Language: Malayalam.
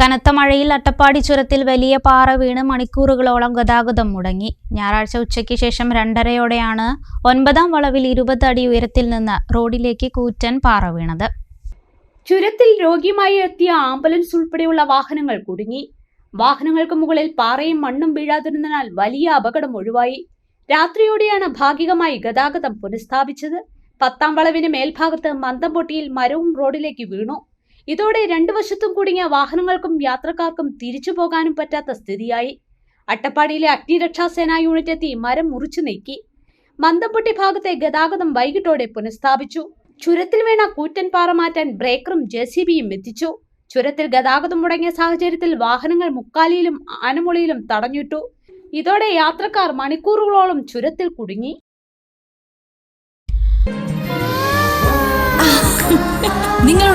കനത്ത മഴയിൽ അട്ടപ്പാടി ചുരത്തിൽ വലിയ പാറ വീണ് മണിക്കൂറുകളോളം ഗതാഗതം മുടങ്ങി. ഞായറാഴ്ച ഉച്ചയ്ക്ക് ശേഷം രണ്ടരയോടെയാണ് ഒൻപതാം വളവിൽ ഇരുപത് അടി ഉയരത്തിൽ നിന്ന് റോഡിലേക്ക് കൂറ്റൻ പാറ വീണത്. ചുരത്തിൽ രോഗിയുമായി എത്തിയ ആംബുലൻസ് ഉൾപ്പെടെയുള്ള വാഹനങ്ങൾ കുടുങ്ങി. വാഹനങ്ങൾക്ക് മുകളിൽ പാറയും മണ്ണും വീഴാതിരുന്നതിനാൽ വലിയ അപകടം ഒഴിവായി. രാത്രിയോടെയാണ് ഭാഗികമായി ഗതാഗതം പുനഃസ്ഥാപിച്ചത്. പത്താം വളവിന് മേൽഭാഗത്ത് മന്ദം പൊട്ടിയിൽ മരവും റോഡിലേക്ക് വീണു. ഇതോടെ രണ്ടു വശത്തും കുടുങ്ങിയ വാഹനങ്ങൾക്കും യാത്രക്കാർക്കും തിരിച്ചു പോകാനും പറ്റാത്ത സ്ഥിതിയായി. അട്ടപ്പാടിയിലെ അഗ്നിരക്ഷാസേനാ യൂണിറ്റ് എത്തി മരം മുറിച്ചു നീക്കി. മന്ദംപൊട്ടി ഭാഗത്തെ ഗതാഗതം വൈകിട്ടോടെ പുനഃസ്ഥാപിച്ചു. ചുരത്തിൽ വീണ കൂറ്റൻ പാറ മാറ്റാൻ ബ്രേക്കറും ജെ സി ബിയും എത്തിച്ചു. ചുരത്തിൽ ഗതാഗതം മുടങ്ങിയ സാഹചര്യത്തിൽ വാഹനങ്ങൾ മുക്കാലിയിലും ആനമുളിയിലും തടഞ്ഞിട്ടു. ഇതോടെ യാത്രക്കാർ മണിക്കൂറുകളോളം ചുരത്തിൽ കുടുങ്ങി.